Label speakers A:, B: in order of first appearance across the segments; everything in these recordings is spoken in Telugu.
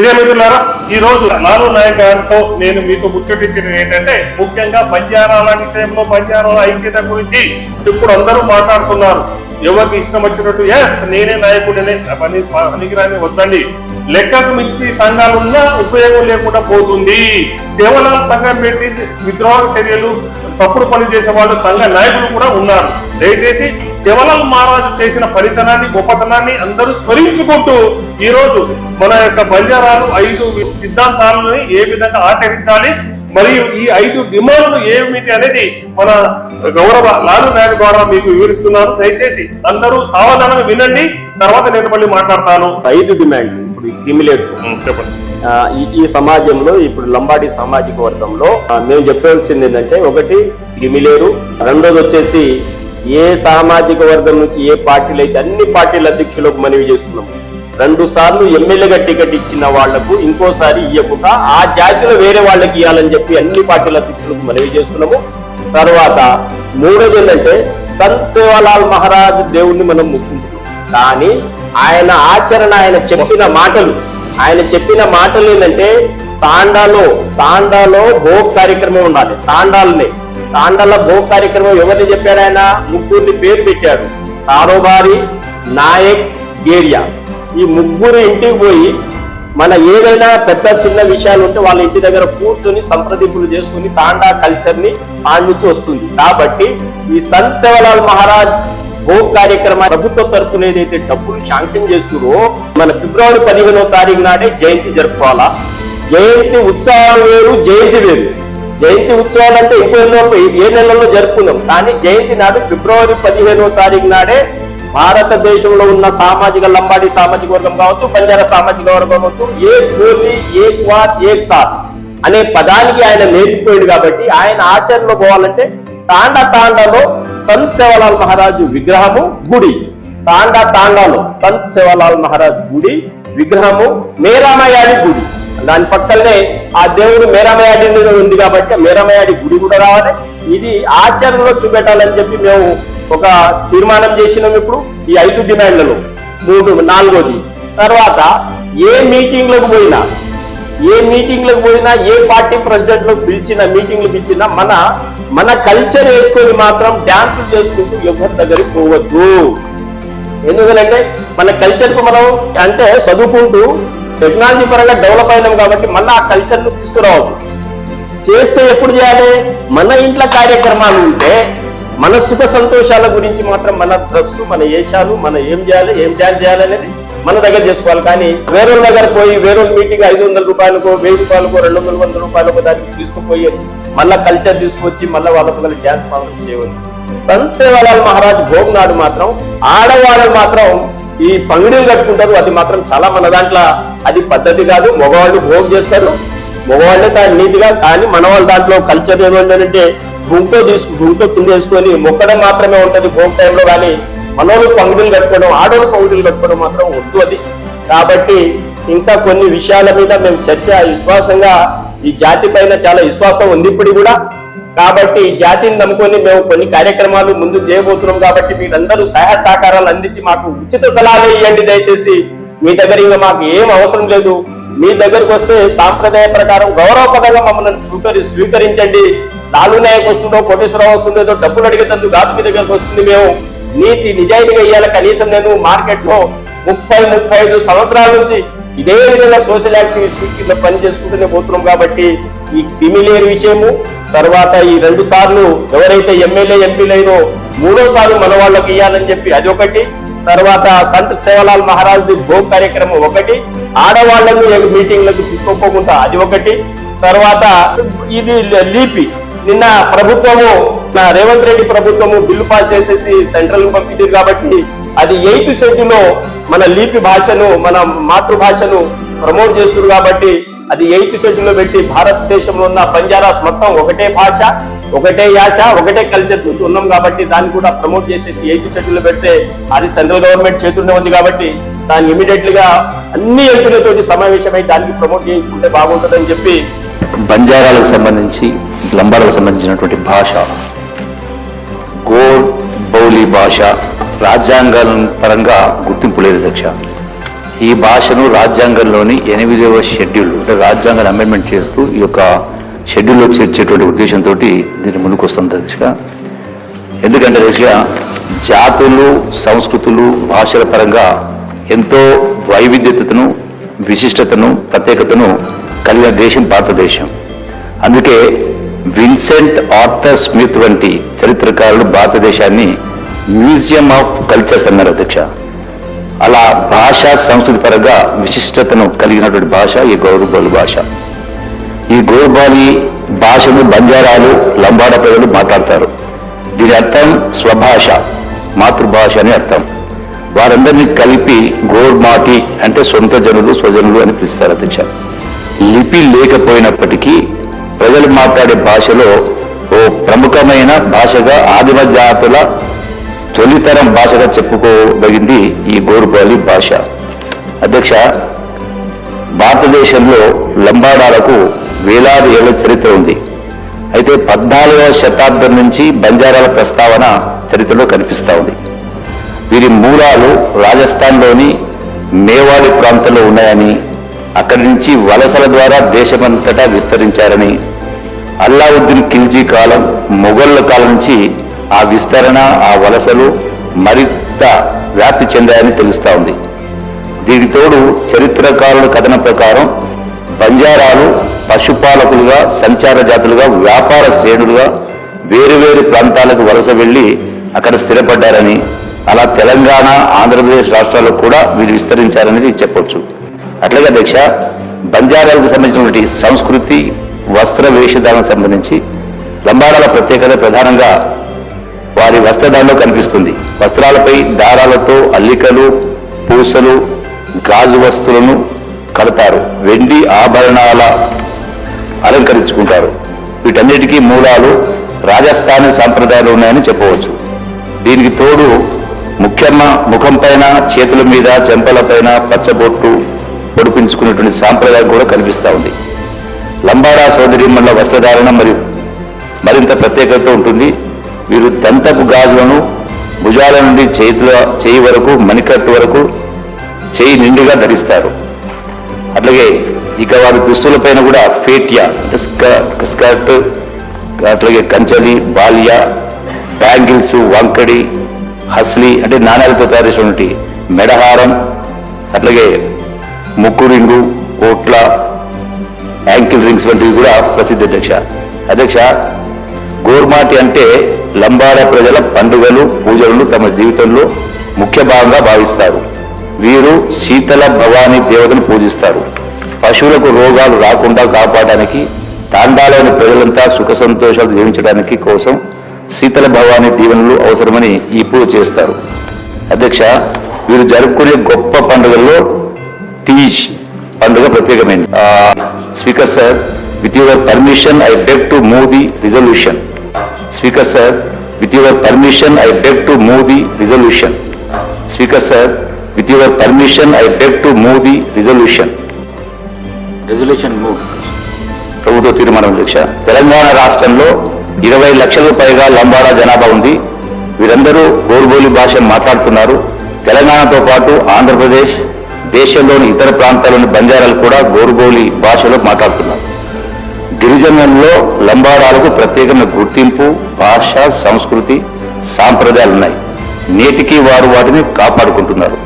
A: ఇదే మిత్రులారా ఈ రోజు లాలు నాయక్ గారితో నేను మీతో ముచ్చటించినది ఏంటంటే ముఖ్యంగా బంజారాల విషయంలో బంజారాల ఐక్యత గురించి ఇప్పుడు అందరూ మాట్లాడుతున్నారు. ఎవరికి ఇష్టం వచ్చినట్టు ఎస్ నేనే నాయకుడినే పని పనికిరాని వద్దండి. లెక్కకు మించి సంఘాలున్నా ఉపయోగం లేకుండా పోతుంది. సేవలాల సంఘం పెట్టి విద్రోహ చర్యలు తప్పుడు పని చేసే వాళ్ళు సంఘ నాయకులు కూడా ఉన్నారు. దయచేసి శివలాల్ మహారాజు చేసిన ఫలితనాన్ని గొప్పతనాన్ని అందరూ స్మరించుకుంటూ ఈ రోజు మన యొక్క బంజారాలు ఐదు సిద్ధాంతాలను ఏ విధంగా ఆచరించాలి మరియు ఈ ఐదు డిమాండ్లు ఏమిటి అనేది మన గౌరవ లాలు నాయక్ ద్వారా మీకు వివరిస్తున్నాను. దయచేసి అందరూ సావధానంగా వినండి. తర్వాత నేను మళ్ళీ మాట్లాడతాను.
B: ఐదు డిమాండ్ ఇప్పుడు క్రిమిలేట్
A: చెప్పండి.
B: ఈ సమాజంలో ఇప్పుడు లంబాడి సామాజిక వర్గంలో మేము చెప్పవలసింది ఏంటంటే ఒకటి క్రిమిలేరు రెండోది వచ్చేసి ఏ సామాజిక వర్గం నుంచి ఏ పార్టీలు అయితే అన్ని పార్టీల అధ్యక్షులకు మనవి చేస్తున్నాం. రెండు సార్లు ఎమ్మెల్యేగా టికెట్ ఇచ్చిన వాళ్ళకు ఇంకోసారి ఇవ్వకుండా ఆ జాతిలో వేరే వాళ్ళకి ఇవ్వాలని చెప్పి అన్ని పార్టీల అధ్యక్షులకు మనవి చేస్తున్నాము. తర్వాత మూడోది ఏంటంటే సంత్ సేవాలాల్ మహారాజ్ దేవుణ్ణి మనం ముక్కుంటున్నాం. కానీ ఆయన ఆచరణ ఆయన చెప్పిన మాటలు ఆయన చెప్పిన మాటలు ఏంటంటే తాండాలో తాండాలో భోగ్ కార్యక్రమం ఉండాలి. తాండాలనే తాండాల భో కార్యక్రమం ఎవరిని చెప్పాడు ఆయన? ముగ్గురిని పేరు పెట్టాడు. కారోబారి నాయక్ గేరియా. ఈ ముగ్గురు ఇంటికి పోయి మన ఏదైనా పెద్ద చిన్న విషయాలు ఉంటే వాళ్ళ ఇంటి దగ్గర కూర్చొని సంప్రదింపులు చేసుకుని తాండా కల్చర్ని పాండితూ వస్తుంది. కాబట్టి ఈ సంత్ సేవలాల్ మహారాజ్ భోగ్ కార్యక్రమ ప్రభుత్వ తరఫున ఏదైతే డబ్బులు శాంక్షన్ చేస్తురో మన ఫిబ్రవరి పదిహేనో తారీఖు నాడే జయంతి జరుపుకోవాలా? జయంతి ఉత్సవాలు వేరు జయంతి వేరు. జయంతి ఉత్సవాలు అంటే ఇంకో ఎన్నో ఏ నెలలో జరుపుకుందాం. కానీ జయంతి నాడు ఫిబ్రవరి పదిహేనో తారీఖు నాడే భారతదేశంలో ఉన్న సామాజిక లంబాడి సామాజిక వర్గం కావచ్చు బంజారా సామాజిక వర్గం కావచ్చు ఏ కోలి ఏ వాత్ ఏ సాత్ అనే పదానికి ఆయన నేర్పిపోయాడు కాబట్టి ఆయన ఆచరణలో పోవాలంటే తాండ తాండాలో సంత్ సేవలాల్ మహారాజు విగ్రహము గుడి. తాండా తాండాలో సంత్ సేవలాల్ మహారాజ్ గుడి విగ్రహము మేరామయాడి గుడి. దాని పక్కనే ఆ దేవుడు మేరామయాడి ఉంది కాబట్టి మేరమయాడి మేరామయాడి గుడి కూడా రావాలి. ఇది ఆచరణలో చూపెట్టాలని చెప్పి మేము ఒక తీర్మానం చేసినాం ఇప్పుడు ఈ ఐదు డిమాండ్లలో. మూడు నాలుగోది. తర్వాత ఏ మీటింగ్లకు పోయినా ఏ మీటింగ్లకు పోయినా ఏ పార్టీ ప్రెసిడెంట్లు పిలిచిన మీటింగ్లు పిలిచినా మన మన కల్చర్ వేసుకొని మాత్రం డ్యాన్స్ చేసుకుంటూ ఎవరి దగ్గరికి పోవద్దు. ఎందుకంటే మన కల్చర్కు మనం అంటే చదువుకుంటూ టెక్నాలజీ పరంగా డెవలప్ అయినాం కాబట్టి మళ్ళీ ఆ కల్చర్ను తీసుకురావద్దు చేస్తే ఎప్పుడు చేయాలి? మన ఇంట్లో కార్యక్రమాలు ఉంటే మన సుఖ సంతోషాల గురించి మాత్రం మన డ్రెస్ మన వేషాలు మన ఏం చేయాలి ఏం డ్యాన్స్ చేయాలి అనేది మన దగ్గర చేసుకోవాలి. కానీ వేరే దగ్గర పోయి వేరే మీటింగ్ ఐదు వందల రూపాయలకు వెయ్యి రూపాయలకు రెండు వందల వందల రూపాయలకు దానికి తీసుకుపోయి మళ్ళా కల్చర్ తీసుకొచ్చి మళ్ళీ వాళ్ళకు కలిసి డ్యాన్స్ మాత్రం చేయవచ్చు. సంత్ సేవాలాల్ మహారాజ్ భోగ్నాడు మాత్రం ఆడవాళ్ళు మాత్రం ఈ పంగిడీలు కట్టుకుంటారు. అది మాత్రం చాలా మన దాంట్లో అది పద్ధతి కాదు. మగవాళ్ళు భోగ్ చేస్తారు. మగవాళ్ళే దాని నీతిగా కానీ మన వాళ్ళ దాంట్లో కల్చర్ ఏమంటే గుంటో తీసుకు గుంటో కింద వేసుకొని మొక్కడం మాత్రమే ఉంటుంది భోగ్ టైంలో కానీ మనోళ్ళు పంగుడులు కట్టుకోవడం ఆడోళ్ళు పంగుడులు కట్టుకోవడం మాత్రం వద్దు అది. కాబట్టి ఇంకా కొన్ని విషయాల మీద మేము చర్చ విశ్వాసంగా ఈ జాతి పైన చాలా విశ్వాసం ఉంది ఇప్పుడు కూడా. కాబట్టి ఈ జాతిని నమ్ముకొని మేము కొన్ని కార్యక్రమాలు ముందు చేయబోతున్నాం కాబట్టి మీరందరూ సహాయ సహకారాలు అందించి మాకు ఉచిత సలహాలు ఇవ్వండి దయచేసి. మీ దగ్గర ఇంకా మాకు ఏం అవసరం లేదు. మీ దగ్గరకు వస్తే సాంప్రదాయ ప్రకారం గౌరవపదంగా మమ్మల్ని స్వీకరి స్వీకరించండి. లాలు నాయక్ వస్తుందో కోటేశ్వరరావు వస్తుందో డబ్బులు అడిగేటందుకు కాదు మీ దగ్గరకు వస్తుంది మేము. నీతి నిజాయితీగా ఇవ్వాలి కనీసం నేను మార్కెట్లో ముప్పై ముప్పై ఐదు సంవత్సరాల నుంచి ఇదే విధంగా సోషల్ యాక్టివిస్ట్ కింద పని చేసుకుంటూనే పోతున్నాం కాబట్టి ఈ క్రిమిలేరు విషయము తర్వాత ఈ రెండు సార్లు ఎవరైతే ఎమ్మెల్యే ఎంపీలైనో మూడో సార్లు మన వాళ్ళకి ఇవ్వాలని చెప్పి అది ఒకటి తర్వాత సంత్ సేవలాల్ మహారాజ్ భోగ్ కార్యక్రమం ఒకటి. ఆడవాళ్ళను మీటింగ్లకు తీసుకోకుండా అది ఒకటి. తర్వాత ఇది లీపి. నిన్న ప్రభుత్వము నా రేవంత్ రెడ్డి ప్రభుత్వము బిల్లు పాస్ చేసేసి సెంట్రల్ పంపించారు కాబట్టి అది ఎయిత్ షెడ్యూల్లో మన లీపి భాషను మన మాతృభాషను ప్రమోట్ చేస్తున్నారు కాబట్టి అది ఎయిత్ షెడ్యూల్లో పెట్టి భారతదేశంలో ఉన్న బంజారాస్ మొత్తం ఒకటే భాష ఒకటే యాస ఒకటే కల్చర్ ఉన్నాం కాబట్టి దాన్ని కూడా ప్రమోట్ చేసేసి ఎయిత్ షెడ్యూల్లో పెడితే అది సెంట్రల్ గవర్నమెంట్ చేతుల్లో ఉంది కాబట్టి దాన్ని ఇమీడియట్గా అన్ని ఎంపీలతోటి సమావేశమై దానికి ప్రమోట్ చేసుకుంటే బాగుంటుందని చెప్పి
C: బంజారాలకు సంబంధించి లంబాడలకు సంబంధించినటువంటి భాష గోల్ బౌలి భాష రాజ్యాంగం పరంగా గుర్తింపు లేదు అధ్యక్ష. ఈ భాషను రాజ్యాంగంలోని ఎనిమిదవ షెడ్యూల్ అంటే రాజ్యాంగాన్ని అమెండ్మెంట్ చేస్తూ ఈ యొక్క షెడ్యూల్లో చేర్చేటువంటి ఉద్దేశంతో దీన్ని ముందుకు వస్తుంది దిశగా ఎందుకంటే దిశగా జాతులు సంస్కృతులు భాషల పరంగా ఎంతో వైవిధ్యతను విశిష్టతను ప్రత్యేకతను కలిగిన దేశం భారతదేశం. అందుకే విన్సెంట్ ఆర్థర్ స్మిత్ వంటి చరిత్రకారులు భారతదేశాన్ని మ్యూజియం ఆఫ్ కల్చర్స్ అన్నారు అధ్యక్ష. అలా భాష సంస్కృతి పరంగా విశిష్టతను కలిగినటువంటి భాష ఈ గౌరవబోలు భాష. ఈ గోర్బాలి భాషను బంజారాలు లంబాడ ప్రజలు మాట్లాడతారు. దీని అర్థం స్వభాష మాతృభాష అని అర్థం. వారందరినీ కలిపి గోర్మాటి అంటే సొంత జనులు స్వజనులు అని పిలుస్తారు అధ్యక్ష. లిపి లేకపోయినప్పటికీ ప్రజలు మాట్లాడే భాషలో ఓ ప్రముఖమైన భాషగా ఆదిమ జాతుల తొలితరం భాషగా చెప్పుకోదగింది ఈ గోరుబాలి భాష. అధ్యక్ష భారతదేశంలో లంబాడాలకు వేలాది ఏళ్ళ చరిత్ర ఉంది. అయితే పద్నాలుగవ శతాబ్దం నుంచి బంజారాల ప్రస్తావన చరిత్రలో కనిపిస్తూ ఉంది. వీరి మూలాలు రాజస్థాన్లోని మేవాడి ప్రాంతంలో ఉన్నాయని అక్కడి నుంచి వలసల ద్వారా దేశమంతటా విస్తరించారని అల్లావుద్దీన్ ఖిల్జీ కాలం మొఘళ్ళ కాలం నుంచి ఆ విస్తరణ ఆ వలసలు మరింత వ్యాప్తి చెందాయని తెలుస్తూ ఉంది. దీనికి తోడు చరిత్రకారుల కథన ప్రకారం బంజారాలు పశుపాలకులుగా సంచార జాతులుగా వ్యాపార శ్రేణులుగా వేరువేరు ప్రాంతాలకు వలస వెళ్ళి అక్కడ స్థిరపడ్డారని అలా తెలంగాణ ఆంధ్రప్రదేశ్ రాష్ట్రాల్లో కూడా వీరు విస్తరించారనేది చెప్పొచ్చు. అట్లాగే అధ్యక్ష బంజారాలకు సంబంధించినటువంటి సంస్కృతి వస్త్ర వేషధారణకు సంబంధించి లంబాడాల ప్రత్యేకత ప్రధానంగా వారి వస్త్రధారణలో కనిపిస్తుంది. వస్త్రాలపై దారాలతో అల్లికలు పూసలు గాజు వస్తువులను కడతారు. వెండి ఆభరణాల అలంకరించుకుంటారు. వీటన్నిటికీ మూలాలు రాజస్థానీ సాంప్రదాయాలు ఉన్నాయని చెప్పవచ్చు. దీనికి తోడు ముఖ్యమ ముఖం పైన చేతుల మీద చెంపలపైన పచ్చబొట్టు పొడిపించుకునేటువంటి సాంప్రదాయం కూడా కనిపిస్తూ ఉంది. లంబాడా సోదరిమణుల వస్త్రధారణ మరియు మరింత ప్రత్యేకత ఉంటుంది. వీరు దంతపు గాజులను భుజాల నుండి చేతుల చేయి వరకు మణికట్టు వరకు చేయి నిండుగా ధరిస్తారు. అట్లాగే ఇక వారి దుస్తులపైన కూడా ఫేటియా స్కర్ట్ అట్లాగే కంచలి బాల్య బ్యాంగిల్స్ వంకడి హస్లీ అంటే నాణ్యాలతో తయారు చేసినటువంటి మెడహారం అట్లాగే ముక్కు రింగు కోట్ల యాంకిల్ రింగ్స్ వంటివి కూడా ప్రసిద్ధి అధ్యక్ష. అధ్యక్ష గోర్మాటి అంటే లంబాడ ప్రజల పండుగలు పూజలను తమ జీవితంలో ముఖ్య భాగంగా భావిస్తారు. వీరు శీతల భవాని దేవతను పూజిస్తారు. పశువులకు రోగాలు రాకుండా కాపాడడానికి తాండాలోని ప్రజలంతా సుఖ సంతోషాలు జీవించడానికి కోసం శీతల భవాని దీవెనలు అవసరమని ఈ పూజ చేస్తారు. అధ్యక్ష వీరు జరుపుకునే గొప్ప పండుగల్లో తీజ్ పండుగ ప్రత్యేకమైనది speaker sir with your permission I beg to move the resolution. Speaker sir with your permission I beg to move the resolution. Speaker sir with your permission I beg to move the resolution. Resolution move. ప్రభుత్వ తీర్మానం అధ్యక్ష తెలంగాణ రాష్ట్రంలో ఇరవై లక్షలకు పైగా లంబాడా జనాభా ఉంది. వీరందరూ గోరుబోలి భాష మాట్లాడుతున్నారు. తెలంగాణతో పాటు ఆంధ్రప్రదేశ్ దేశంలోని ఇతర ప్రాంతాల్లోని బంజారాలు కూడా గోరుగోలి భాషలో మాట్లాడుతున్నారు. గిరిజనుల్లో లంబాడాలకు ప్రత్యేకమైన గుర్తింపు భాష సంస్కృతి సాంప్రదాయాలు ఉన్నాయి. నేటికి వారు వాటిని కాపాడుకుంటున్నారు.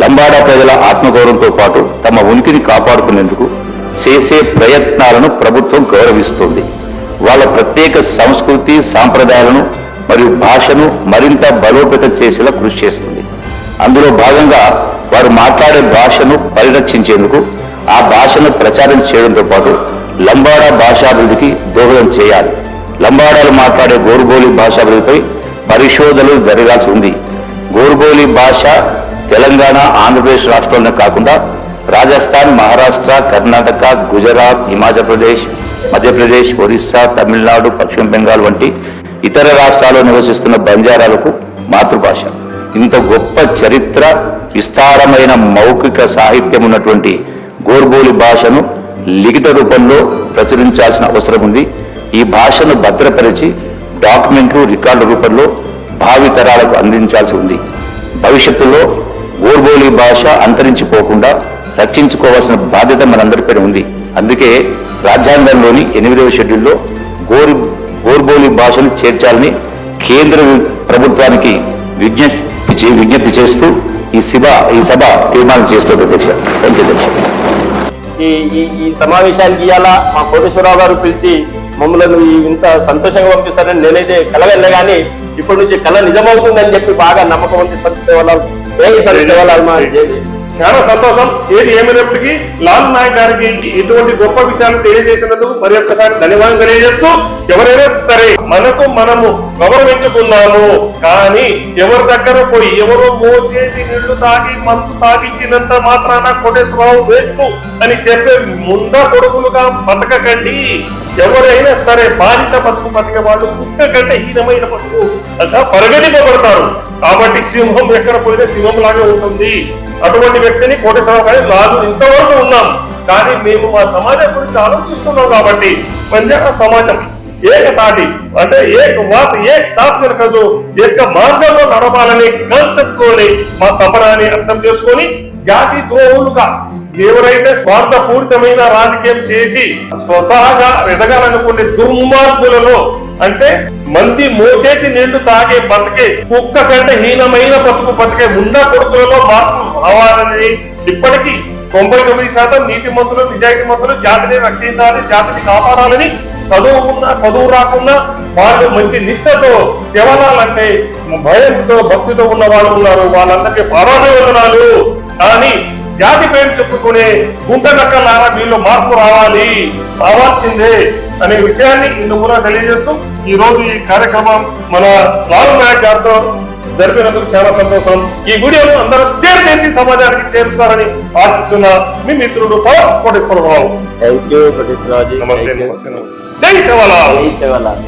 C: లంబాడా ప్రజల ఆత్మగౌరవంతో పాటు తమ ఉనికిని కాపాడుకునేందుకు చేసే ప్రయత్నాలను ప్రభుత్వం గౌరవిస్తుంది. వాళ్ళ ప్రత్యేక సంస్కృతి సాంప్రదాయాలను మరియు భాషను మరింత బలోపేతం చేసేలా కృషి చేస్తుంది. అందులో భాగంగా వారు మాట్లాడే భాషను పరిరక్షించేందుకు ఆ భాషను ప్రచారం చేయడంతో పాటు లంబాడా భాషాభివృద్ధికి దోహదం చేయాలి. లంబాడాలు మాట్లాడే గోరుబోలి భాషాభివృద్ధిపై పరిశోధనలు జరగాల్సి ఉంది. గోరుబోలి భాష తెలంగాణ ఆంధ్రప్రదేశ్ రాష్ట్రాలనే కాకుండా రాజస్థాన్ మహారాష్ట్ర కర్ణాటక గుజరాత్ హిమాచల్ ప్రదేశ్ మధ్యప్రదేశ్ ఒరిస్సా తమిళనాడు పశ్చిమ బెంగాల్ వంటి ఇతర రాష్ట్రాల్లో నివసిస్తున్న బంజారాలకు మాతృభాష. ఇంత గొప్ప చరిత్ర విస్తారమైన మౌఖిక సాహిత్యం ఉన్నటువంటి గోర్బోలి భాషను లిఖిత రూపంలో ప్రచురించాల్సిన అవసరం ఉంది. ఈ భాషను భద్రపరిచి డాక్యుమెంట్లు రికార్డు రూపంలో భావి తరాలకు అందించాల్సి ఉంది. భవిష్యత్తులో గోర్బోలి భాష అంతరించిపోకుండా రక్షించుకోవాల్సిన బాధ్యత మనందరిపై ఉంది. అందుకే రాజ్యాంగంలోని ఎనిమిదవ షెడ్యూల్లో గోర్ గోర్బోలి భాషను చేర్చాలని కేంద్ర ప్రభుత్వానికి విజ్ఞప్తి విజ్ఞప్తి చేస్తూ ఈ సభ ఈ సభ తీర్మానం చేస్తుంది అధ్యక్ష. థ్యాంక్ యూ అధ్యక్ష.
B: ఈ ఈ సమావేశానికి ఇవాళ మా కోటేశ్వరరావు గారు పిలిచి మమ్మల్ని ఇంత సంతోషంగా పంపిస్తారని నేనైతే కలగలే కానీ ఇప్పటి నుంచి కళ నిజమవుతుందని చెప్పి బాగా నమ్మకం ఉంది సత్ సేవలాల్ ఏ సత్ సేవలాల్ మా.
A: చాలా సంతోషం. ఏది ఏమైనప్పటికీ లాల్ నాయక్ గారికి ఇటువంటి గొప్ప విషయాలు తెలియజేసినందుకు మరి ఒక్కసారి ధన్యవాదం తెలియజేస్తూ ఎవరైనా సరే మనకు మనము గౌరవించుకున్నాము కానీ ఎవరి దగ్గర పోయి ఎవరు మోచేసి నీళ్ళు తాగి మందు తాగించినంత మాత్రాన కోటేశ్వరరావు వేస్తు అని చెప్పే ముంద కొడుకులుగా బతకకండి. ఎవరైనా సరే బానిస బతుకు బతికే వాళ్ళు కుక్క కంటే హీనమైన బతుకు అంతా పరిగణింపబడతారు. కాబట్టి సింహం ఎక్కడ పోయినా సింహం లాగే ఉంటుంది. అటువంటి వ్యక్తిని కోటేశ్వరరావు గారి లాగు ఇంతవరకు ఉన్నాం. కానీ మేము మా సమాజం గురించి ఆలోచిస్తున్నాం కాబట్టి పంజాబ్ సమాజం ఏకతాటి అంటే ఏక వాత ఏక సాత్ కజు ఏక మార్గంలో నడవాలనే కాన్సెప్ట్ తోని మా అని అర్థం చేసుకొని జాతి ద్రోహులుగా ఎవరైతే స్వార్థపూరితమైన రాజకీయం చేసి స్వతహాగా ఎదగాలనుకునే దుర్మార్గులలో అంటే మంది మోచేతి నీళ్ళు తాగే బతికే కుక్క కంటే హీనమైన బతుకు బతికే ముండా కొడుకులలో మార్పు రావాలని ఇప్పటికీ తొంభై తొమ్మిది శాతం నీతి మంత్రులు నిజాయితీ మంత్రులు జాతిని రక్షించాలి జాతిని కాపాడాలని చదువు ఉన్నా చదువు రాకున్నా వాళ్ళు మంచి నిష్ఠతో శివనాలంటే భయంతో భక్తితో ఉన్న వాళ్ళు ఉన్నారు. వాళ్ళందరికీ పాదాభివందనాలు. కానీ జాతి పేరు చెప్పుకునే గుంటనక్కలారా వీళ్ళు మార్పు రావాలి రావాల్సిందే అనే విషయాన్ని ఇందు కూడా తెలియజేస్తూ ఈ రోజు ఈ కార్యక్రమం మన లాల్ నాయక్ గారితో జరిపినందుకు చాలా సంతోషం. ఈ వీడియోను అందరూ షేర్ చేసి సమాజానికి చేరుతారని ఆశిస్తున్న మీ మిత్రుడు పవన్ కోటేశ్వరరావు.
B: థ్యాంక్ యూ కోటేశ్వరరావు జీ
A: నమస్తే. నమస్తే నమస్తే జై శివలాల్
B: జై సేవలాల్